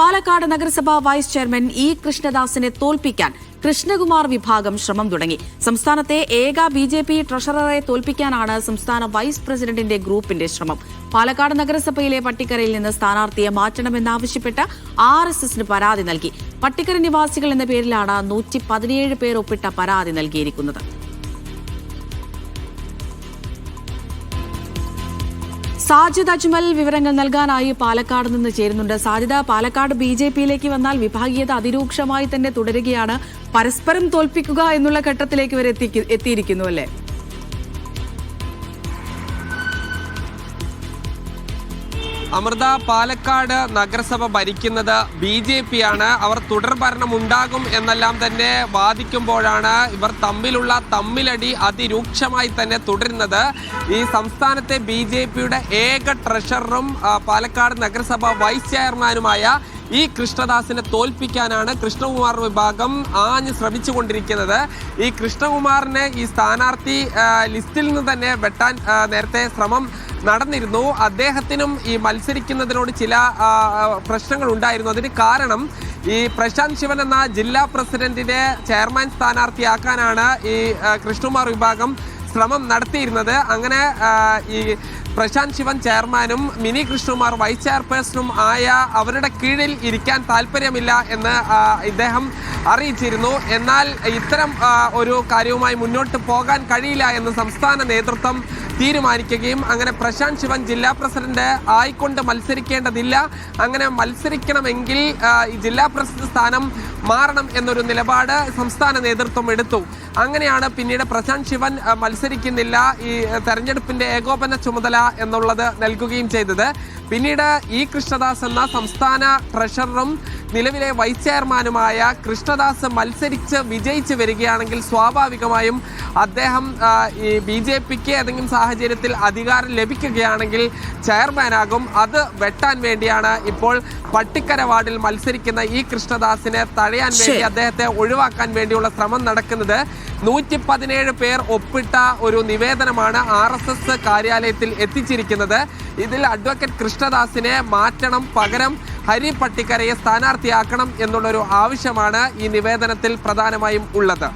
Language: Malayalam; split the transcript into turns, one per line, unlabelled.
പാലക്കാട് നഗരസഭാ വൈസ് ചെയർമാൻ ഇ കൃഷ്ണദാസിനെ തോൽപ്പിക്കാൻ കൃഷ്ണകുമാർ വിഭാഗം ശ്രമം തുടങ്ങി. സംസ്ഥാനത്തെ ഏക ബി ജെ പി ട്രഷററെ തോൽപ്പിക്കാനാണ് സംസ്ഥാന വൈസ് പ്രസിഡന്റിന്റെ ഗ്രൂപ്പിന്റെ ശ്രമം. പാലക്കാട് നഗരസഭയിലെ പട്ടിക്കരയിൽ നിന്ന് സ്ഥാനാർത്ഥിയെ മാറ്റണമെന്നാവശ്യപ്പെട്ട് ആർ എസ് എസിന് പരാതി നൽകി. പട്ടിക്കര നിവാസികൾ എന്ന പേരിലാണ് നൂറ്റി പതിനേഴ് പേർ ഒപ്പിട്ട പരാതി നൽകിയിരിക്കുന്നത്. സാജിദ് അജ്മൽ വിവരങ്ങൾ നൽകാനായി പാലക്കാട് നിന്ന് ചേരുന്നുണ്ട്. സാജിദ പാലക്കാട് ബി ജെ പിയിലേക്ക് വന്നാൽ വിഭാഗീയത അതിരൂക്ഷമായി തന്നെ തുടരുകയാണ്. പരസ്പരം തോൽപ്പിക്കുക എന്നുള്ള ഘട്ടത്തിലേക്ക് വരെ എത്തിയിരിക്കുന്നു അല്ലേ?
അമൃത പാലക്കാട് നഗരസഭ ഭരിക്കുന്നത് ബി ജെ പി ആണ് അവർ തുടർ ഭരണം ഉണ്ടാകും എന്നെല്ലാം തന്നെ വാദിക്കുമ്പോഴാണ് ഇവർ തമ്മിലുള്ള തമ്മിലടി അതിരൂക്ഷമായി തന്നെ തുടരുന്നത്. ഈ സംസ്ഥാനത്തെ ബി ഏക ട്രഷററും പാലക്കാട് നഗരസഭ വൈസ് ചെയർമാനുമായ ഈ കൃഷ്ണദാസിനെ തോൽപ്പിക്കാനാണ് കൃഷ്ണകുമാർ വിഭാഗം ആഞ്ഞ് ശ്രമിച്ചുകൊണ്ടിരിക്കുന്നത്. ഈ കൃഷ്ണകുമാറിനെ ഈ സ്ഥാനാർത്ഥി ലിസ്റ്റിൽ നിന്ന് തന്നെ വെട്ടാൻ നേരത്തെ ശ്രമം നടന്നിരുന്നു. അദ്ദേഹത്തിനും ഈ മത്സരിക്കുന്നതിനോട് ചില പ്രശ്നങ്ങൾ ഉണ്ടായിരുന്നു അതിന് കാരണം ഈ പ്രശാന്ത് ശിവൻ എന്ന ജില്ലാ പ്രസിഡന്റിനെ ചെയർമാൻ സ്ഥാനാർത്ഥിയാക്കാനാണ് ഈ കൃഷ്ണകുമാർ വിഭാഗം ശ്രമം നടത്തിയിരുന്നത്. അങ്ങനെ ഈ പ്രശാന്ത് ശിവൻ ചെയർമാനും മിനി കൃഷ്ണകുമാർ വൈസ് ചെയർപേഴ്സണും ആയ അവരുടെ കീഴിൽ ഇരിക്കാൻ താല്പര്യമില്ല എന്ന് ഇദ്ദേഹം അറിയിച്ചിരുന്നു. എന്നാൽ ഇത്തരം ഒരു കാര്യവുമായി മുന്നോട്ട് പോകാൻ കഴിയില്ല എന്ന് സംസ്ഥാന നേതൃത്വം തീരുമാനിക്കുകയും അങ്ങനെ പ്രശാന്ത് ശിവൻ ജില്ലാ പ്രസിഡന്റ് ആയിക്കൊണ്ട് മത്സരിക്കേണ്ടതില്ല. അങ്ങനെ മത്സരിക്കണമെങ്കിൽ ജില്ലാ പ്രസിഡന്റ് സ്ഥാനം മാറണം എന്നൊരു നിലപാട് സംസ്ഥാന നേതൃത്വം എടുത്തു. അങ്ങനെയാണ് പിന്നീട് പ്രശാന്ത് ശിവൻ മത്സരിക്കുന്നില്ല. ഈ തെരഞ്ഞെടുപ്പിന്റെ ഏകോപന ചുമതല എന്നുള്ളത് നൽകുകയും ചെയ്തത്. പിന്നീട് ഇ കൃഷ്ണദാസ് എന്ന സംസ്ഥാന ട്രഷററും നിലവിലെ വൈസ് ചെയർമാനുമായ കൃഷ്ണദാസ് മത്സരിച്ച് വിജയിച്ച് വരികയാണെങ്കിൽ സ്വാഭാവികമായും അദ്ദേഹം ഈ ബി ജെ പിക്ക് ഏതെങ്കിലും സാഹചര്യത്തിൽ അധികാരം ലഭിക്കുകയാണെങ്കിൽ ചെയർമാനാകും. അത് വെട്ടാൻ വേണ്ടിയാണ് ഇപ്പോൾ പട്ടിക്കര വാർഡിൽ മത്സരിക്കുന്ന ഇ കൃഷ്ണദാസിനെ തടയാൻ വേണ്ടി അദ്ദേഹത്തെ ഒഴിവാക്കാൻ വേണ്ടിയുള്ള ശ്രമം നടക്കുന്നത് നൂറ്റി പതിനേഴ് പേർ ഒപ്പിട്ട ഒരു നിവേദനമാണ് ആർ എസ് എസ് കാര്യാലയത്തിൽ എത്തിച്ചിരിക്കുന്നത്. ഇതിൽ അഡ്വക്കേറ്റ് കൃഷ്ണദാസിനെ മാറ്റണം പകരം ഹരി പട്ടിക്കരയെ സ്ഥാനാർത്ഥിയാക്കണം എന്നുള്ളൊരു ആവശ്യമാണ് ഈ നിവേദനത്തിൽ പ്രധാനമായും ഉള്ളത്.